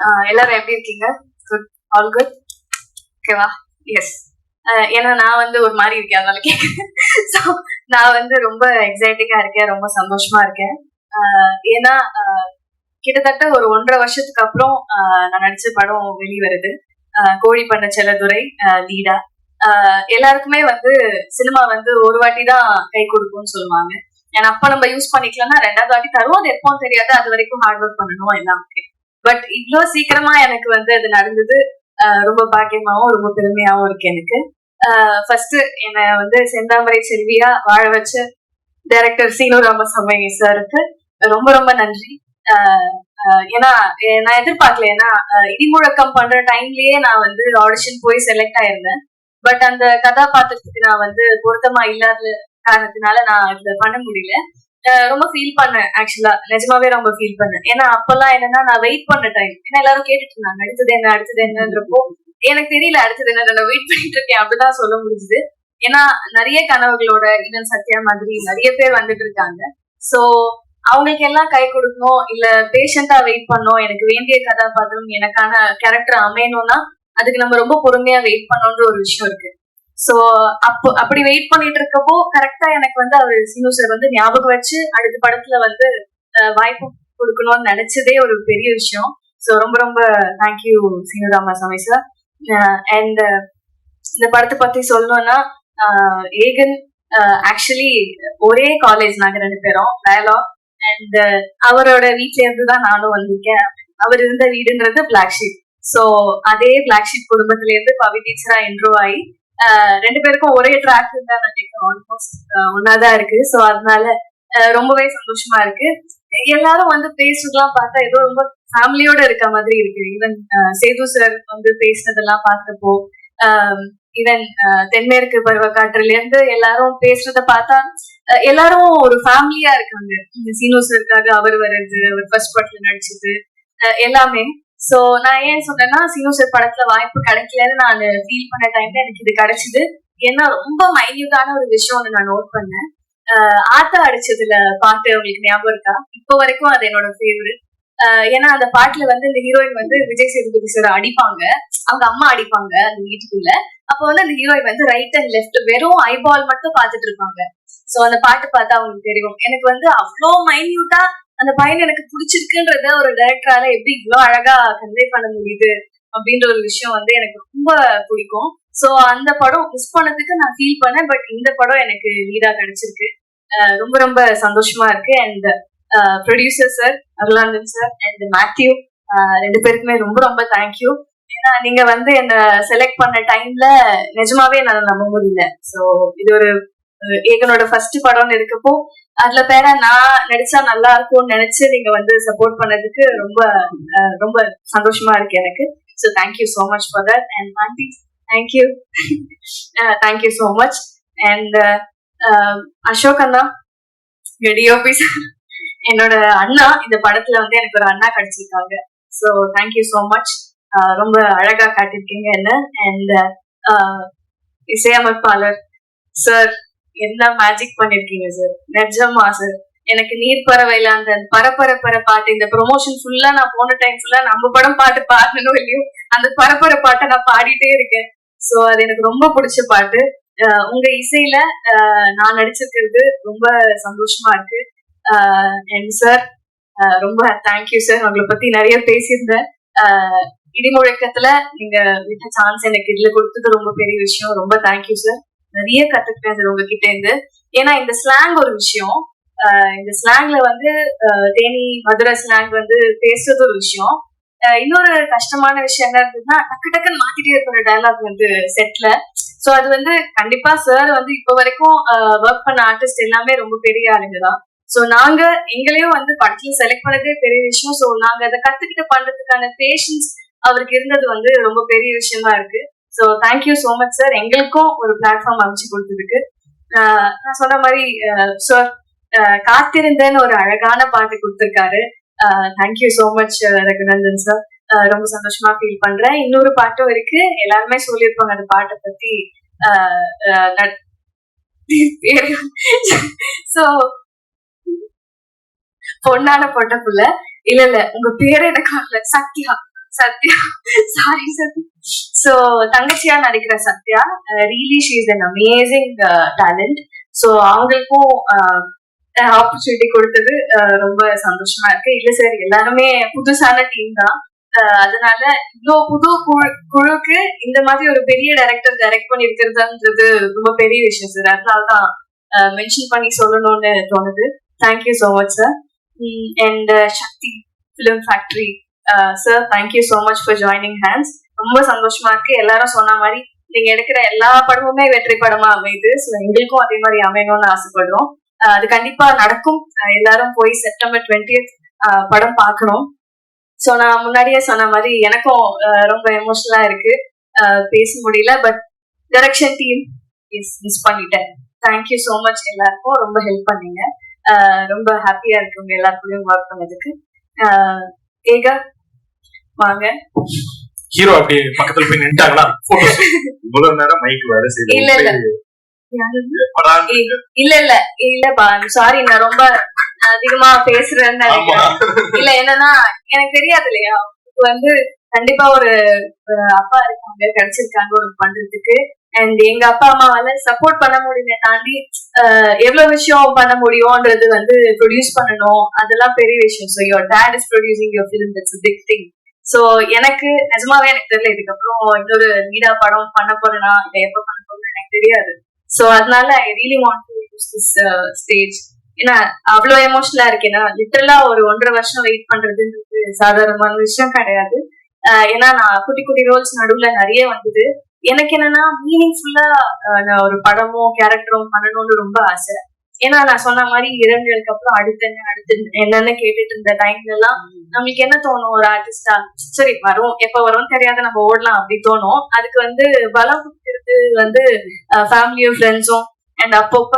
ஆஹ் எல்லாரும் எப்படி இருக்கீங்க? குட் ஆல் குட் ஓகேவா எஸ் ஏன்னா நான் வந்து ஒரு மாதிரி இருக்கேன் அதனால கேட்குறேன் ஸோ நான் வந்து ரொம்ப எக்ஸைட்டிங்கா இருக்கேன் ரொம்ப சந்தோஷமா இருக்கேன். ஆஹ் ஏன்னா ஆஹ் கிட்டத்தட்ட ஒரு ஒன்றரை வருஷத்துக்கு அப்புறம் ஆஹ் நான் நடிச்ச படம் வெளிவருது. ஆஹ் கோழி பண்ண செல்லதுரை லீடா. எல்லாருக்குமே வந்து சினிமா வந்து ஒரு வாட்டி தான் கை கொடுக்கும்னு சொல்லுவாங்க. ஏன்னா அப்ப நம்ம யூஸ் பண்ணிக்கலாம்னா ரெண்டாவது வாட்டி தருவோம் அது எப்பவும் தெரியாது. அது வரைக்கும் ஹார்ட் ஒர்க் பண்ணணும் எல்லாம் ஓகே பட் இவ்வளோ சீக்கிரமா எனக்கு வந்து அது நடந்தது. ஆஹ் ரொம்ப பாக்கியமாவும் ரொம்ப பெருமையாவும் இருக்கு எனக்கு. ஃபர்ஸ்ட் என்னை வந்து செந்தாமரை செல்வியா வாழ வச்ச டைரக்டர் சீனு ராமசாமி சாருக்கு ரொம்ப ரொம்ப நன்றி. ஆஹ் ஆஹ் ஏன்னா நான் எதிர்பார்க்கல. ஏன்னா இடிமுழக்கம் பண்ற டைம்லயே நான் வந்து ஆடிஷன் போய் செலக்ட் ஆயிருந்தேன். பட் அந்த கதாபாத்திரத்துக்கு நான் வந்து பொருத்தமா இல்லாத காரணத்தினால நான் இதுல பண்ண முடியல. ரொம்ப ஃபீல் பண்ணேன் ஆக்சுவலா நிஜமாவே ரொம்ப ஃபீல் பண்ணேன். ஏன்னா அப்பெல்லாம் என்னன்னா நான் வெயிட் பண்ண டைம் ஏன்னா எல்லாரும் கேட்டுட்டு இருந்தாங்க அடுத்தது என்ன அடுத்தது என்னன்றப்போ எனக்கு தெரியல அடுத்தது என்ன நான் வெயிட் பண்ணிட்டு இருக்கேன் அப்படிதான் சொல்ல முடிஞ்சது. ஏன்னா நிறைய கனவுகளோட இன்னும் சத்யா மாதிரி நிறைய பேர் வந்துட்டு இருக்காங்க. சோ அவங்களுக்கு எல்லாம் கை கொடுக்கணும் இல்ல பேஷண்டா வெயிட் பண்ணணும் எனக்கு வேண்டிய கதாபாத்திரம் எனக்கான கேரக்டர் அமையணும்னா அதுக்கு நம்ம ரொம்ப பொறுமையா வெயிட் பண்ணோன்ற ஒரு விஷயம் இருக்கு. சோ அப்போ அப்படி வெயிட் பண்ணிட்டு இருக்கப்போ கரெக்டா எனக்கு வந்து அவர் சீனு சார் வந்து ஞாபகம் வச்சு அடுத்த படத்துல வந்து அஹ், வாய்ப்பு கொடுக்கணும்னு நினைச்சதே ஒரு பெரிய விஷயம். சோ ரொம்ப ரொம்ப thank you Seenu Ramasamy sir and இந்த படத்தை பத்தி சொல்லணும்னா ஆஹ், ஏகன் ஆக்சுவலி ஒரே காலேஜ் நாங்க ரெண்டு பேரும் டயலாக் அண்ட் அவரோட வீட்ல இருந்து தான் நானும் வந்திருக்கேன். அவர் இருந்த வீடுன்றது பிளாக் ஷீப் சோ அதே பிளாக் ஷீப் குடும்பத்துல இருந்து பவி டீச்சரா இன்ட்ரோ ஆகி ரெண்டு பேருக்கும் ஒரே ட்ராக் தான் நினைக்கிறேன் ஆல்மோஸ்ட் ஒன்னாதான் இருக்கு. சோ அதனால ரொம்பவே சந்தோஷமா இருக்கு. எல்லாரும் வந்து பேசுறதெல்லாம் பார்த்தா ஏதோ ரொம்ப ஃபேமிலியோட இருக்க மாதிரி இருக்கு. ஈவன் சேது சார் வந்து பேசுனதெல்லாம் பார்த்தப்போ ஈவன் தென்மேற்கு பருவக்காற்றுல இருந்து எல்லாரும் பேசுறத பார்த்தா எல்லாரும் ஒரு ஃபேமிலியா இருக்காங்க. இந்த சீனு சாருக்காக அவர் வர்றது அவர் ஃபர்ஸ்ட் பாட்ல நடிச்சது ஆஹ் எல்லாமே. சோ நான் ஏன் சொன்னேன்னா சீனு சார் படத்துல வாய்ப்பு கிடைக்கலன்னு நான் ஃபீல் பண்ண டைம்ல எனக்கு இது கிடைச்சது. ஏன்னா ரொம்ப மைன்யூட்டான ஒரு விஷயம் ஒன்று நான் நோட் பண்ணேன். ஆஹ் ஆத்தா அடிச்சதுல பாட்டு உங்களுக்கு ஞாபகம் இருக்கா? இப்போ வரைக்கும் அது என்னோட ஃபேவரட் ஏன்னா அந்த பாட்டுல வந்து இந்த ஹீரோயின் வந்து விஜய் சேதுபதி சார் அடிப்பாங்க. அவங்க அம்மா அடிப்பாங்க அந்த வீட்டுக்குள்ள. அப்போ வந்து அந்த ஹீரோயின் வந்து ரைட் அண்ட் லெஃப்ட் வெறும் ஐபால் மட்டும் பார்த்துட்டு இருப்பாங்க. சோ அந்த பாட்டு பார்த்தா அவங்களுக்கு தெரியும். எனக்கு வந்து அவ்வளோ மைன்யூட்டா அந்த பையன் எனக்கு பிடிச்சிருக்குன்றத ஒரு டைரக்டரால எப்படி இவ்வளோ அழகா கன்வே பண்ண முடியுது அப்படின்ற ஒரு விஷயம் வந்து எனக்கு ரொம்ப பிடிக்கும். ஸோ அந்த படம் மிஸ் பண்ணதுக்கு நான் ஃபீல் பண்ணேன். பட் இந்த படம் எனக்கு லீடா கிடைச்சிருக்கு. ரொம்ப ரொம்ப சந்தோஷமா இருக்கு. And producer sir Arulanthan sir and Matthew ரெண்டு பேருக்குமே ரொம்ப ரொம்ப தேங்க்யூ ஏன்னா நீங்க வந்து என்ன செலக்ட் பண்ண டைம்ல நிஜமாவே என்னால நம்ப முடியல. ஸோ இது ஒரு ஏகனோட ஃபர்ஸ்ட் படம்னு இருக்கப்போ அதுல பேர நான் நடிச்சா நல்லா இருக்கும்னு நினைச்சு நீங்க வந்து சப்போர்ட் பண்ணதுக்கு ரொம்ப அஹ், ரொம்ப சந்தோஷமா இருக்கு எனக்கு. So thank you so much for that and aunty thank you thank you so much and Ashok Anna DOP என்னோட அண்ணா இந்த படத்துல வந்து எனக்கு ஒரு அண்ணா கிடைச்சிருக்காங்க. So thank you so much ரொம்ப அழகா காட்டியிருக்கீங்க என்ன. அண்ட் இசையமைப்பாளர் சார் என்ன மேஜிக் பண்ணிருக்கீங்க சார் நிஜமா சார் எனக்கு நீர் பறவையில அந்த பரப்பர பர பாட்டு இந்த ப்ரொமோஷன் ஃபுல்லா நான் போன டைம் ஃபுல்லா நம்ம படம் பாட்டு பாடணும் இல்லையோ? அந்த பரப்பர பாட்டை நான் பாடிட்டே இருக்கேன். சோ அது எனக்கு ரொம்ப பிடிச்ச பாட்டு. அஹ் உங்க இசையில நான் நடிச்சிருக்கிறது ரொம்ப சந்தோஷமா இருக்கு. அண்ட் சார் ரொம்ப தேங்க்யூ சார் உங்களை பத்தி நிறைய பேசியிருந்தேன். இடிமுழக்கத்துல நீங்க விட்ட சான்ஸ் எனக்கு இதுல கொடுத்தது ரொம்ப பெரிய விஷயம். ரொம்ப தேங்க்யூ சார் நிறைய கத்துக்கிட்டேன் சார் உங்ககிட்ட இருந்து. ஏன்னா இந்த ஸ்லாங் ஒரு விஷயம். இந்த ஸ்லாங்ல வந்து தேனி மதுரை ஸ்லாங் வந்து பேசுறது ஒரு விஷயம். இன்னொரு கஷ்டமான விஷயம் என்ன இருந்ததுன்னா டக்கு டக்குன்னு மாத்திட்டே இருக்கிற டைலாக் வந்து செட்ல சோ அது வந்து கண்டிப்பா சார் வந்து இப்போ வரைக்கும் ஒர்க் பண்ண ஆர்டிஸ்ட் எல்லாமே ரொம்ப பெரிய ஆளுங்க தான். சோ நாங்க எங்களையும் வந்து படத்துல செலக்ட் பண்ணதே பெரிய விஷயம். சோ நாங்க அதை கத்துக்கிட்டு பண்றதுக்கான பேஷன்ஸ் அவருக்கு இருந்தது வந்து ரொம்ப பெரிய விஷயமா இருக்கு. So thank you so much sir எங்களுக்கும் ஒரு பிளாட்ஃபார்ம் அமைச்சு கொடுத்ததுக்கு. ஆஹ் நான் சொன்ன மாதிரி சார் காத்திருந்தேன்னு ஒரு அழகான பாட்டு கொடுத்துருக்காரு. Thank you so much Raghunandan sir ரொம்ப சந்தோஷமா ஃபீல் பண்றேன். இன்னொரு பாட்டும் இருக்கு. எல்லாருமே சொல்லியிருப்பாங்க அந்த பாட்டை பத்தி. சோ பொண்ணான பொட்ட புள்ள. இல்ல இல்ல உங்க பேரு எனக்கு சத்யா. சத்யா. சாரி சத்யா. சோ தங்கச்சியா நடிக்கிற Sathya really she is an amazing talent so அவங்களுக்கும் uh, ஆப்பர்ச்சுனிட்டி கொடுத்தது அஹ், ரொம்ப சந்தோஷமா இருக்கு. இல்ல சார் எல்லாருமே புதுசான டீம் தான். Uh, அதனால இவ்வளோ புது குழு குழுக்கு இந்த மாதிரி ஒரு பெரிய டைரக்டர் டைரக்ட் பண்ணி இருக்கிறதுன்றது ரொம்ப பெரிய விஷயம் சார் அதனால தான் மென்ஷன் பண்ணி சொல்லணும்னு தோணுது. Thank you so much sir and Sakthi film factory sir thank you so much for joining hands ரொம்ப சந்தோஷமா இருக்கு. எல்லாரும் சொன்ன மாதிரி நீங்க எடுக்கிற எல்லா படமுமே வெற்றி படமா அமையுது. ஸோ எங்களுக்கும் அதே மாதிரி அமையணும்னு ஆசைப்படுறோம். அஹ் அது கண்டிப்பா நடக்கும். அஹ் எல்லாரும் போய் செப்டம்பர் டுவெண்ட்டி uh, படம் பார்க்கணும். ஸோ நான் முன்னாடியே சொன்ன மாதிரி எனக்கும் அஹ் ரொம்ப எமோஷனலா இருக்கு. பேச முடியல but direction team yes miss பண்ணிட்டேன். தேங்க்யூ ஸோ மச் எல்லாருக்கும். ரொம்ப ஹெல்ப் பண்ணீங்க. ரொம்ப ஹாப்பியா இருக்கு உங்க எல்லாருக்குள்ளயும் ஒர்க் பண்ணதுக்கு. ஏகா வாங்க. ஹீரோ அப்படி பக்கத்துல போய் நின்ட்டாங்களா இவ்வளவு நேரம் மைக் வேலை இல்ல, இல்ல. செய்யல ஏய், இல்ல இல்ல. இல்லப்பா சாரி நான் ரொம்ப அதிகமா பேசுறேன்னு இல்ல என்னன்னா எனக்கு தெரியாது இல்லையா? வந்து கண்டிப்பா ஒரு அப்பா இருக்காங்க கிடைச்சிருக்காங்க ஒரு பண்றதுக்கு. அண்ட் எங்க அப்பா அம்மாவால சப்போர்ட் பண்ண முடியுமே தாண்டி எவ்வளவு விஷயம் பண்ண முடியும்ன்றது வந்து ப்ரொடியூஸ் பண்ணணும். அதெல்லாம் பெரிய விஷயம். So your dad is producing your film that's big thing so எனக்கு நிஜமாவே எனக்கு தெரியல இதுக்கப்புறம் இன்னொரு லீடா படம் பண்ண போறேனா இல்ல எப்ப பண்ண போறேன்னு எனக்கு தெரியாது. சோ அதனால I really want to use this stage ஏன்னா அவ்வளவு எமோஷனலா இருக்கேன்னா லிட்டரலா ஒரு ஒன்றரை வருஷம் வெயிட் பண்றதுன்றது சாதாரணமான விஷயம் கிடையாது. Uh, ஏன்னா நான் குட்டி குட்டி ரோல்ஸ் நடுவுல நிறைய வந்தது. எனக்கு என்னன்னா மீனிங்ஃபுல்லா uh, நான் ஒரு படமோ கேரக்டரோ பண்ணணும்னு ரொம்ப ஆசை. ஏன்னா நான் சொன்ன மாதிரி இரண்டுகளுக்கு அப்புறம் அடுத்து என்ன அடுத்து என்னன்னு கேட்டுட்டு இருந்த டைம்ல எல்லாம் நம்மளுக்கு என்ன தோணும்? ஒரு ஆர்டிஸ்டா சரி வரும் எப்ப வரும் தெரியாத நம்ம ஓடலாம் அப்படி தோணும். அதுக்கு வந்து பலம் கொடுக்கறது வந்து ஃபேமிலியும் ஃப்ரெண்ட்ஸும் அண்ட் அப்பப்ப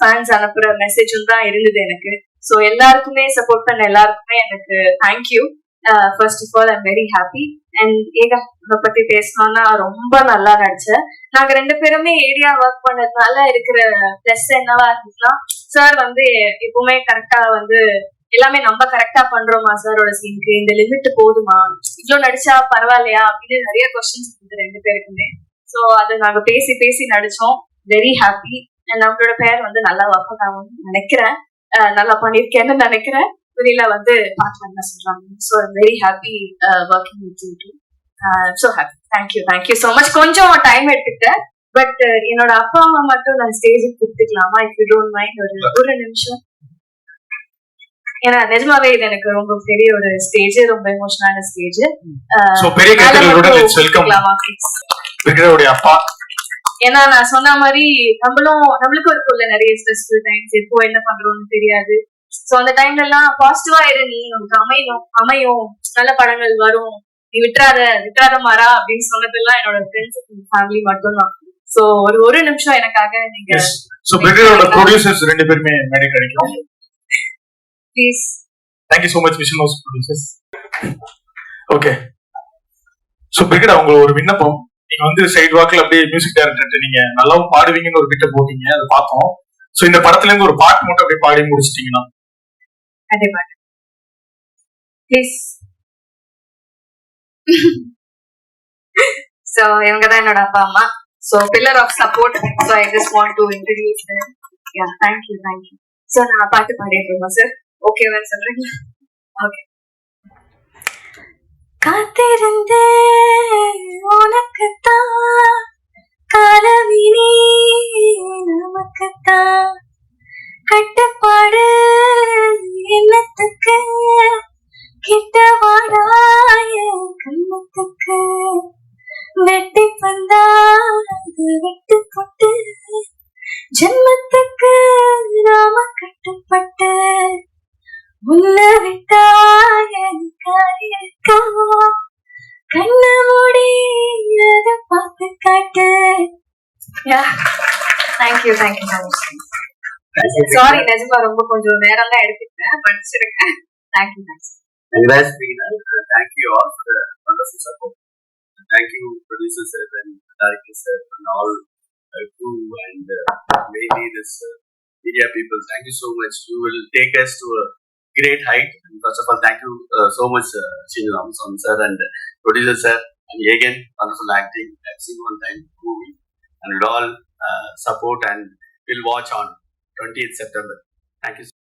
ஃபேன்ஸ் அனுப்புற மெசேஜும் தான் இருந்தது எனக்கு. ஸோ எல்லாருக்குமே சப்போர்ட் பண்ண எல்லாருக்குமே எனக்கு thank you first of all I'm very happy and ஏகா இதை பத்தி பேசணும்னா ரொம்ப நல்லா நடிச்சேன் நாங்க ரெண்டு பேருமே ஏரியா ஒர்க் பண்ணதுனால இருக்கிற ப்ளஸ் என்னவா இருந்துச்சுன்னா சார் வந்து எப்பவுமே கரெக்டா வந்து எல்லாமே நம்ம கரெக்டா பண்றோமா சாரோட சீனுக்கு இந்த லிமிட் போதுமா? இவ்வளவு நடிச்சா பரவாயில்லையா? அப்படின்னு நிறைய கொஸ்டின்ஸ் இருந்தது ரெண்டு பேருக்குமே. ஸோ அதை நாங்க பேசி பேசி நடிச்சோம். வெரி ஹாப்பி நம்மளோட பேர் வந்து நல்லா ஒர்க் பண்ணாமல் நினைக்கிறேன். Uh, நல்லா பண்ணியிருக்கேன்னு நினைக்கிறேன். வெளியில வந்து பார்க்கலாம் சொல்றாங்க. So very happy working with you too so happy thank you thank you so much கொஞ்சம் டைம் எடுத்துக்கிட்டேன். பட் என்னோட அப்பா அம்மா மட்டும் நான் ஸ்டேஜுக்கு கொடுத்துக்கலாமா? இஃப் யூ டோன்ட் மைண்ட் ஒரு ஒரு நிமிஷம். ஏன்னா நிஜமாவே இது எனக்கு ரொம்ப பெரிய ஒரு ஸ்டேஜ் ரொம்ப எமோஷனான ஸ்டேஜ் சோ பெரிய அப்பா. ஏன்னா நான் சொன்ன மாதிரி நம்மளும் நம்மளுக்கும் இருக்கும்ல நிறைய ஸ்ட்ரெஸ்ஃபுல் டைம்ஸ் எப்போ என்ன பண்றோம்னு தெரியாது. சோ அந்த டைம்ல எல்லாம் பாசிட்டிவா இரு நீ. உனக்கு அமையும் அமையும். நல்ல படங்கள் வரும். நீ விட்டுறாத விட்டுறாத மாறா அப்படின்னு சொன்னதெல்லாம் என்னோட ஃப்ரெண்ட்ஸ் ஃபேமிலி மட்டும்தான். சோ ஒரு ஒரு நிமிஷம் எனக்காக நீங்க சோ விக்டரோட ப்ரொடியூசர்ஸ் ரெண்டு பேருமே மேடை கிடைக்கும் please thank you so much vision house producers okay so பிரிகடா உங்களுக்கு ஒரு விண்ணப்பம். நீங்க வந்து சைடு வாக்கில் அப்படியே மியூசிக் டைரக்டர் நீங்க நல்லாவும் பாடுவீங்கன்னு ஒரு கிட்ட போட்டீங்க. அதை பார்த்தோம். சோ இந்த படத்துல இருந்து ஒரு பாட்டு மட்டும் அப்படியே பாடி முடிச்சிட்டீங்கன்னா கண்டிப்பா ப்ளீஸ் சோ இவங்க தான் என்னோட அப்பா அம்மா. So pillar of support so I just want to introduce ya thank you thank you so நான் பாட்டு பாடிடுறேன் சார் ஓகேவா சொல்றீங்க ஓகே காத்திருந்தே உனக்குத்தான் கலவினி நமக்குத்தான். கட்டுப்பாடு என்னத்துக்கு கிட்ட வாடாய கண்ணத்துக்கு வெட்டி பந்தா வெட்டு போட்டு ஜென்மத்துக்கு நாம கட்டுப்பட்டு. உன்னை விட்டாய காரியக்கா கண்ணு மூடி அதை பார்த்து காட்டு. தேங்க்யூ தேங்க்யூ சாரி நிஜமா ரொம்ப கொஞ்சம் நேரம் தான் எடுத்துக்கிட்டேன் படிச்சிருக்கேன் thank you thanks Congrats, Meena. Uh, Thank you all for the wonderful support. Thank you, producer sir and director sir and all uh, crew and uh, mainly this uh, media people. Thank you so much. You will take us to a great height. And first of all, thank you uh, so much, uh, Srinu Ramaswamy sir and producer sir, and again, wonderful acting. I've seen one time movie, and we'll all uh, support and we'll watch on 20th September. Thank you.